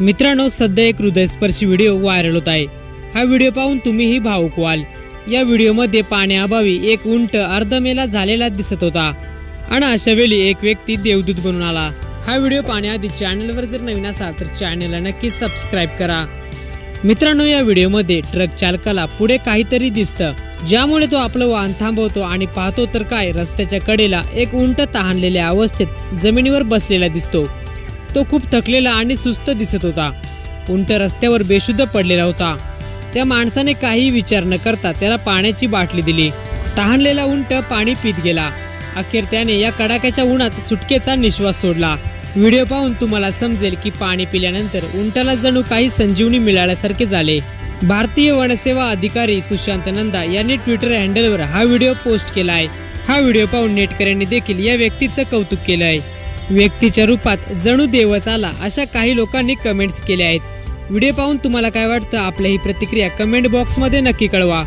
मित्रांनो सध्या एक हृदयस्पर्शी व्हिडिओ व्हायरल होत आहे. हा व्हिडिओ पाहून तुम्हीही भावुक व्हाल. या व्हिडिओमध्ये पाण्याअभावी एक उंट अर्धमेला झालेला दिसत होता आणि अशा वेळी एक व्यक्ती देवदूत बनून आला. हा व्हिडिओ पाहण्याआधी चॅनलवर जर नवीन असाल तर चॅनलला नक्की सबस्क्राईब करा. मित्रांनो या व्हिडिओमध्ये ट्रक चालकाला पुढे काहीतरी दिसतं. ज्यामुळे तो आपलं वाहन थांबवतो आणि पाहतो तर काय रस्त्याच्या कडेला एक उंट तहानलेल्या अवस्थेत जमिनीवर बसलेला दिसतो. तो खूप थकलेला आणि सुस्त दिसत होता. उंट रस्त्यावर बेशुद्ध पडलेला होता. त्या माणसाने काही विचार न करता त्याला पाण्याची बाटली दिली. तहानलेला उंट पाणी पित गेला. अखेर त्याने या कडाक्याच्या उन्हात सुटकेचा निश्वास सोडला. व्हिडिओ पाहून तुम्हाला समजेल की पाणी पिल्यानंतर उंटाला जणू काही संजीवनी मिळाल्यासारखे झाले. भारतीय वनसेवा अधिकारी सुशांत नंदा यांनी ट्विटर हँडलवर हा व्हिडिओ पोस्ट केला आहे हा व्हिडिओ पाहून नेटकऱ्यांनी देखील या व्यक्तीचं कौतुक केलं आहे व्यक्तीच्या रूपात जणू देवच आला अशा काही लोकांनी कमेंट्स केल्या आहेत. व्हिडिओ पाहून तुम्हाला काय वाटतं? आपल्या ही प्रतिक्रिया कमेंट बॉक्समध्ये नक्की कळवा.